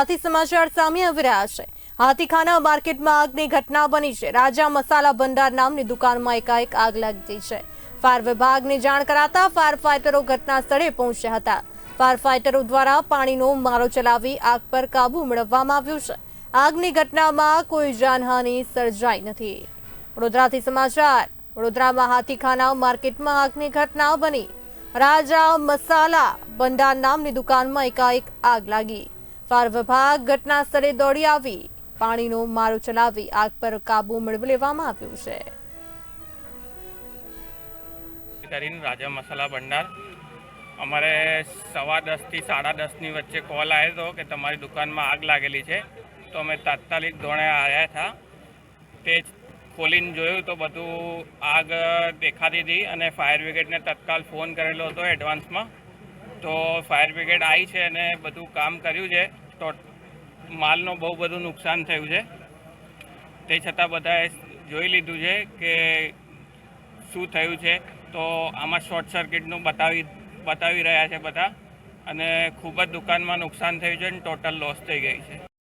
આથી સમાચાર સામે આવી રહ્યા છે. હાથીખાના માર્કેટમાં આગની ઘટના બની છે. રાજા મસાલા ભંડાર નામની દુકાનમાં એકાએક આગ લાગી છે. ફાયર વિભાગને જાણ કરાતા ફાયર ફાઈટરો ઘટના સ્થળે પહોંચ્યા હતા. ફાયર ફાઈટરો દ્વારા પાણીનો મારો ચલાવી આગ પર કાબુ મેળવવામાં આવ્યો છે. આગની ઘટનામાં કોઈ જાનહાનિ સર્જાઈ નથી. વડોદરાથી સમાચાર, વડોદરામાં હાથીખાના માર્કેટમાં આગની ઘટના બની. રાજા મસાલા ભંડાર નામની દુકાનમાં એકાએક આગ લાગી. ફાયર વિભાગ ઘટના સ્થળે દોડી આવી. પાણીનો મારો ચલાવી આગ પર કાબુ મેળવી લેવામાં આવ્યું છે. રાજા મસાલા ભંડાર. અમારે સવા દસથી સાડા દસની વચ્ચે કોલ આવ્યો હતો કે તમારી દુકાનમાં આગ લાગેલી છે. તો અમે તાત્કાલિક ધોરણે આવ્યા હતા તે ખોલીને જોયું તો બધું આગ દેખાતી હતી અને ફાયર બ્રિગેડને તત્કાલ ફોન કરેલો હતો એડવાન્સમાં. તો ફાયર બ્રિગેડ આવી છે અને બધું કામ કર્યું છે. તો માલનું બહુ બધું નુકસાન થયું છે. તે છતાં બધાએ જોઈ લીધું છે કે શું થયું છે. તો આમાં શોર્ટ સર્કિટનું બતાવી બતાવી રહ્યા છે બધા. અને ખૂબ જ દુકાનમાં નુકસાન થયું છે અને ટોટલ લોસ થઈ ગઈ છે.